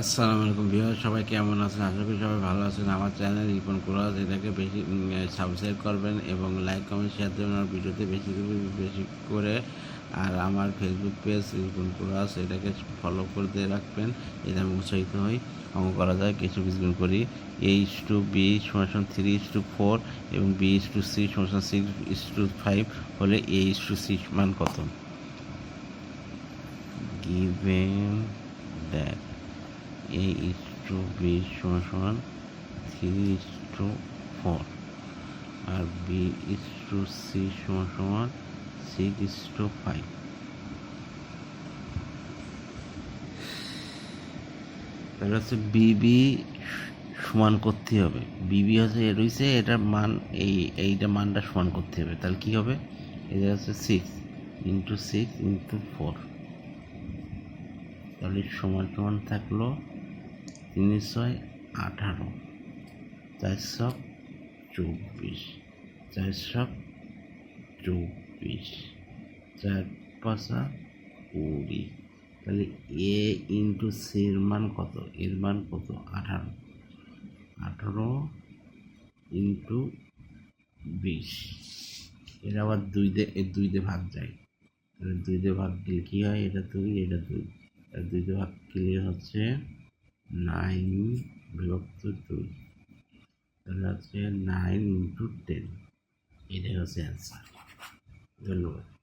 আসসালামু আলাইকুম বিহার সবাই কেমন আছেন? আশা করি সবাই ভালো আছেন। আমার চ্যানেল রিপন কোরাস এটাকে বেশি সাবস্ক্রাইব করবেন এবং লাইক কমেন্ট শেয়ার দেবেন আমার ভিডিওতে বেশি বেশি করে। আর আমার ফেসবুক পেজ রিপন কোরাস এটাকে ফলো করে দিয়ে রাখবেন। এতে আমি উৎসাহিত হই। অঙ্ক করা যায়, কিছু কিছু করি। এইচ টু বি সমান থ্রি ইস টু ফোর এবং বি ইস টু সি সমান সিক্স ইস টু ফাইভ হলে এ ইস টু সি মান কত? Given that a is to b সমান সমান থ্রি is to ফোর আর b is to c সমান সমান সিক্স is to ফাইভ তাহলে হচ্ছে বিবি সমান করতে হবে। বিবি হচ্ছে এ রয়েছে, এটার মান এই, এইটা মানটা সমান করতে হবে। তাহলে কি হবে? এটা হচ্ছে six into six into four তাহলে সমান সমান থাকল তিন আঠারো চারশো চব্বিশ চারশো চব্বিশ চার পাঁচা কুড়ি। তাহলে এ ইন্টু সির মান কত? এর মান কত? আঠারো। আঠারো ইন্টু বিশ। এর আবার দুই এর দুই দিয়ে ভাগ যায়। তাহলে দুই দিয়ে ভাগ দিলে কী হয়? এটা দুই এটা দুই। দুই দিয়ে ভাগ ক্লিয়ার হচ্ছে নাইন বিভক্ত দুই তাহলে হচ্ছে নাইন ইন্টু টেন এটাই হচ্ছে অ্যান্সার ধন্যবাদ।